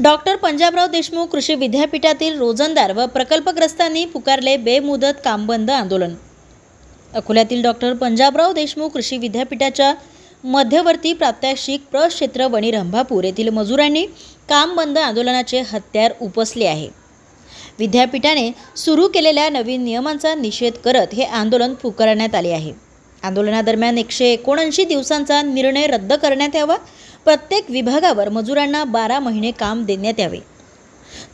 Doctor Panjabrao Deshmukh कृषी विद्यापीठातील रोजंदार व प्रकल्पग्रस्तांनी पुकारले बेमुदत कामबंद आंदोलन. अकोल्यातील डॉक्टर पंजाबराव देशमुख कृषी विद्यापीठाच्या मध्यवर्ती प्रात्यक्षिक प्रक्षेत्र वणी रंभापूर येथील मजुरांनी काम बंद आंदोलनाचे हत्यार उपसले आहे. विद्यापीठाने सुरू केलेल्या नवीन नियमांचा निषेध करत हे आंदोलन पुकारण्यात आले आहे. आंदोलनादरम्यान एकशे एकोणऐंशी दिवसांचा निर्णय रद्द करण्यात यावा. प्रत्येक विभागावर मजुरांना बारा महिने काम देण्यात यावे.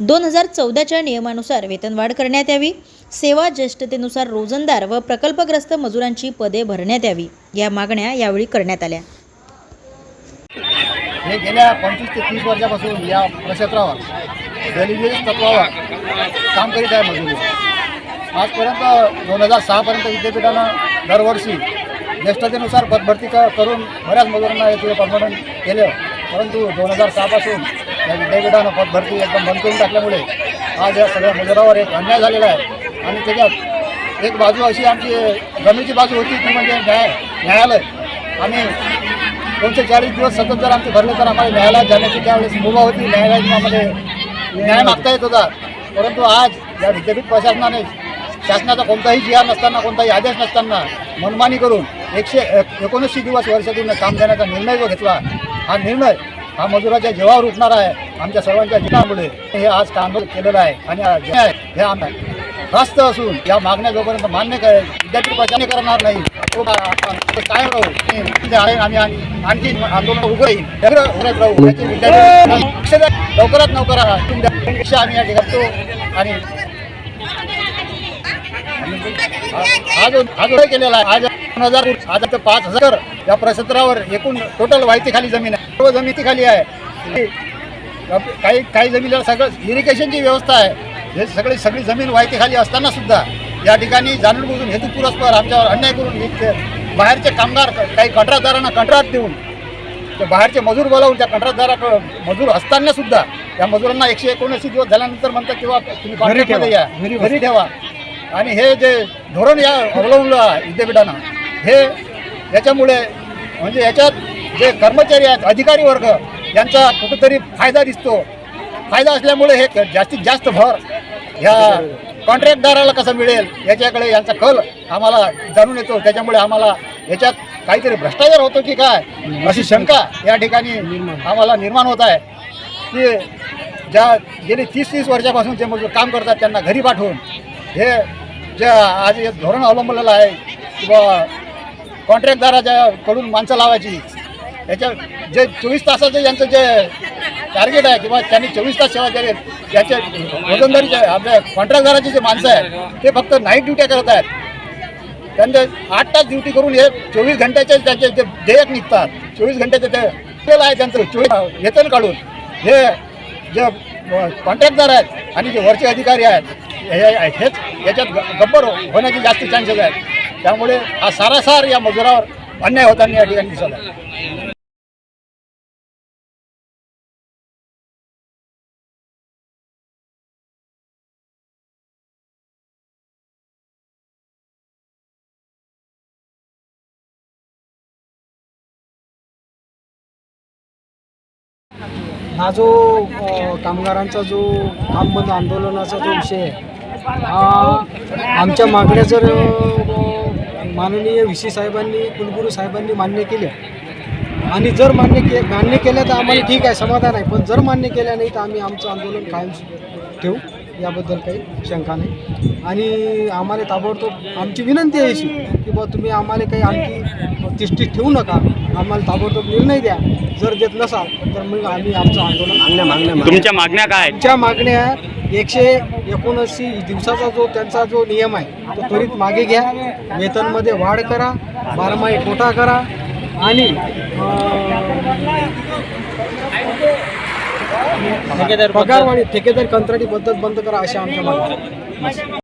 दोन हजार चौदाच्या नियमानुसार वेतनवाढ करण्यात यावी. सेवा ज्येष्ठतेनुसार रोजंदार व प्रकल्पग्रस्त मजुरांची पदे भरण्यात यावी. या मागण्या यावेळी करण्यात आल्या. हे गेल्या पंचवीस ते तीस वर्षापासून या प्रक्षेत्रावर डेलिव्हरी तत्वावर काम करीत आहे मजुरी. आजपर्यंत दोन हजार सहापर्यंत विद्यापीठानं दरवर्षी ज्येष्ठतेनुसार पदभरती क करून बऱ्याच मजुरांना इथे परमनंट केलं. परंतु दोन हजार सहापासून या विद्यापीठानं पदभरती एकदम बंद करून टाकल्यामुळे आज या सगळ्या मजुरावर एक अन्याय झालेला आहे. आणि त्याच्यात एक बाजू अशी आमची जमेची बाजू होती ती म्हणजे न्याय न्यायालय. आम्ही दोनशे चाळीस दिवस सतत जर आमचे भरले तर आम्हाला न्यायालयात जाण्याची त्यावेळेस मुभा होती. न्यायालयात आम्हाला न्याय मागता येत होता. परंतु आज या विद्यापीठ प्रशासनाने शासनाचा कोणताही जिहार नसताना कोणताही आदेश नसताना मनमानी करून एकशे एक- एकोणऐंशी दिवस वर्षातून काम देण्याचा निर्णय जो घेतला हा निर्णय हा मजुराच्या जीवावर उठणार आहे आमच्या सर्वांच्या जीवामुळे. हे आज काम केलेलं आहे आणि हे आम्ही रास्त असून या मागण्या जोपर्यंत मान्य करेल विद्यापीठ प्रशासने करणार नाही तो कायम राहू. आहे आम्ही आणि आणखी आंदोलन उभं राहील. राहू. याची विद्यापीठ लवकरात लवकरपेक्षा आम्ही या ठिकाणी आणि हा जो हा जो केलेला आहे आज दोन हजार आज आता पाच हजार या प्रक्षेत्रावर एकूण टोटल वाहिती खाली जमीन आहे. सर्व जमिनी खाली आहे. काही काही जमिनीला सगळं इरिगेशनची व्यवस्था आहे. हे सगळी सगळी जमीन वाहिती खाली असताना सुद्धा या ठिकाणी जाणून बुजून हेतू पुरस्पर आमच्यावर अन्याय करून बाहेरचे कामगार काही कंत्राटदारांना कंत्राट देऊन ते बाहेरचे मजूर बोलावून त्या कंत्राटदाराकडे मजूर असताना सुद्धा त्या मजुरांना एकशे एकोणऐंशी दिवस झाल्यानंतर म्हणतात किंवा तुम्ही कॉन्ट्रॅक्टमध्ये या. घरी ठेवा. आणि हे जे धोरण या अवलंबलं विद्यापीठानं हे याच्यामुळे म्हणजे याच्यात जे कर्मचारी आहेत अधिकारी वर्ग यांचा कुठेतरी फायदा दिसतो. फायदा असल्यामुळे हे जास्तीत जास्त भर ह्या कॉन्ट्रॅक्टदाराला कसं मिळेल याच्याकडे यांचा कल आम्हाला जाणून येतो. त्याच्यामुळे आम्हाला याच्यात काहीतरी भ्रष्टाचार होतो की काय अशी शंका या ठिकाणी आम्हाला निर्माण होत आहे. की ज्या गेली तीस तीस वर्षापासून जे मजूर काम करतात त्यांना घरी पाठवून हे जे आज हे धोरण अवलंबलेलं आहे किंवा कॉन्ट्रॅक्टदाराच्या कडून माणसं लावायची. याच्या जे चोवीस तासाचं यांचं जे टार्गेट आहे किंवा त्यांनी चोवीस तास सेवा केली त्याचे वजनदारीचे आपल्या कॉन्ट्रॅक्टदाराचे जे माणसं आहेत ते फक्त नाईट ड्युट्या करत आहेत. त्यांचे आठ तास ड्युटी करून हे चोवीस घंट्याचे त्यांचे जे देयक निघतात चोवीस घंट्याचे ते तेल आहे त्यांचं चोवीस वेतन काढून. हे जे कॉन्ट्रॅक्टदार आहेत आणि जे वरचे अधिकारी आहेत हे हेच याच्यात गब्बर होण्याचे जास्त चान्सेस आहेत. त्यामुळे हा सारासार या मजुरावर अन्याय होताना या ठिकाणी दिसत आहे. हा जो कामगारांचा जो काम बंद आंदोलनाचा जो विषय आहे हा आमच्या मागण्या जर माननीय व्ही सी साहेबांनी कुलगुरू साहेबांनी मान्य केल्या. आणि जर मान्य के मान्य केल्या तर आम्हाला ठीक आहे समाधान आहे. पण जर मान्य केल्या नाही तर आम्ही आमचं आंदोलन कायम ठेवू. याबद्दल काही शंका नाही. आणि आम्हाला ताबडतोब आमची विनंती आहे अशी की बा तुम्ही आम्हाला काही आणखी तिष्ठीत ठेवू नका. आम्हाला ताबडतोब निर्णय द्या. जर देत नसाल तर मग आम्ही आमचं आंदोलन मागण्या तुमच्या मागण्या काय आमच्या मागण्या एकशे एकोणऐंशी दिवसाचा जो त्यांचा जो नियम आहे तो त्वरित मागे घ्या. वेतनमध्ये वाढ करा बारमाही कोटा करा आणि पगारवाढी ठेकेदार कंत्राटी पद्धत बंद करा अशा आमच्या मागण्या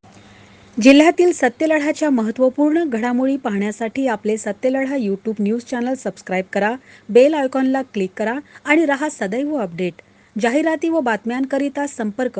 जिल्ह्यातील सत्यलढाच्या महत्त्वपूर्ण घडामोडी पाहण्यासाठी आपले Satyaladha YouTube news channel subscribe करा बेल आयकॉनला क्लिक करा आणि रहा सदैव अपडेट. जाहिराती व बातम्यांकरिता संपर्क